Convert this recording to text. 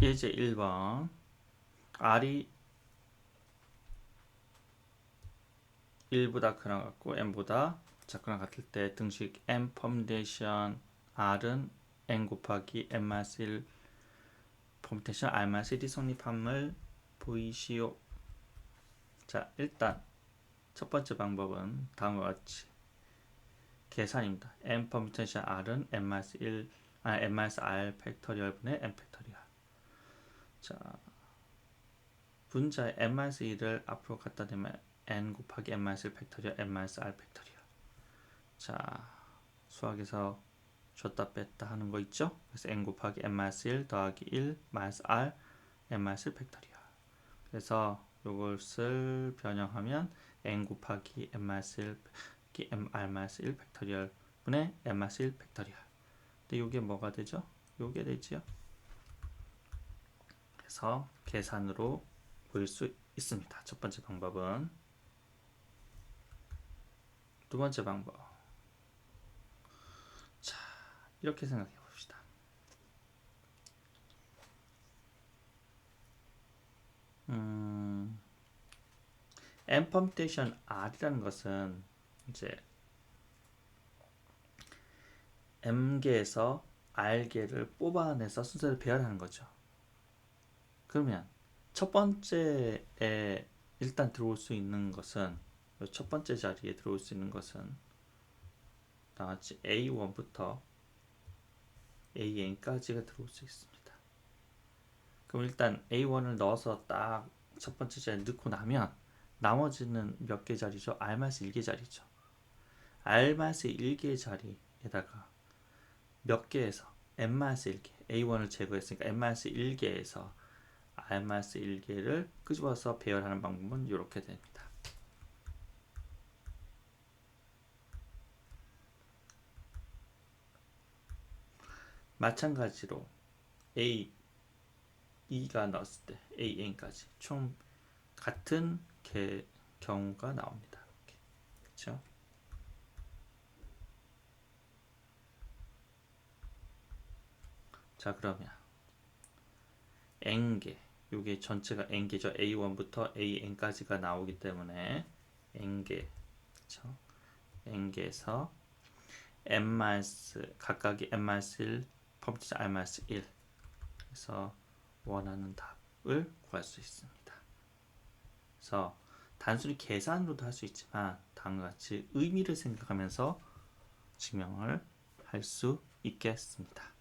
예제 1번 R이 1보다 크나 같고 n보다 작거나 같을 때 등식 n 퍼뮤테이션 R은 n 곱하기 n 마이너스 1 퍼뮤테이션 R 마이너스 1이 성립함을 보이시오. 자, 일단 첫 번째 방법은 다음과 같이 계산입니다. n 퍼뮤테이션 R은 n 마이너스 1 아, n 마이너스 R 팩토리얼분의 n 팩토리얼. 자, 분자의 n 마이너스 1을 앞으로 갖다 대면 n 곱하기 n 마이너스 1 팩토리얼 n 마이너스 r 팩토리얼. 자, 수학에서 줬다 뺐다 하는 거 있죠? 그래서 n 곱하기 n 마이너스 1 더하기 1 마이너스 r n 마이너스 1 팩토리얼. 그래서 이것을 변형하면 n 곱하기 n 마이너스 1 곱하기 m r 마이너스 1 팩토리얼 분의 n 마이너스 1 팩토리얼. 근데 이게 뭐가 되죠? 요게 되지요. 그래서 계산으로 보일 수 있습니다. 첫 번째 방법은 두 번째 방법. 자, 이렇게 생각해 봅시다. 음, n 퍼뮤테이션 r이라는 것은 이제 m개에서 r개를 뽑아내서 순서를 배열하는 거죠. 그러면 첫 번째에 일단 들어올 수 있는 것은 첫 번째 자리에 들어올 수 있는 것은 나같이 A1부터 AN까지가 들어올 수 있습니다. 그럼 일단 A1을 넣어서 딱 첫 번째 자리에 넣고 나면 나머지는 몇 개 자리죠? R-1개 자리죠. R-1개 자리에다가 몇 개에서 N-1개 A1을 제거했으니까 N-1개에서 R-1개를 끄집어서 배열하는 방법은 이렇게 됩니다. 마찬가지로 A, E가 넣었을 때 A, N까지 총 같은 개, 경우가 나옵니다. 그렇죠? 자 그러면 n개 요게 전체가 n개죠. a1부터 an까지가 나오기 때문에 n개 그렇죠? n개에서 n 각각이 n-1 펌치 r-1 그래서 원하는 답을 구할 수 있습니다. 그래서 단순히 계산으로도 할 수 있지만 다음과 같이 의미를 생각하면서 증명을 할 수 있겠습니다.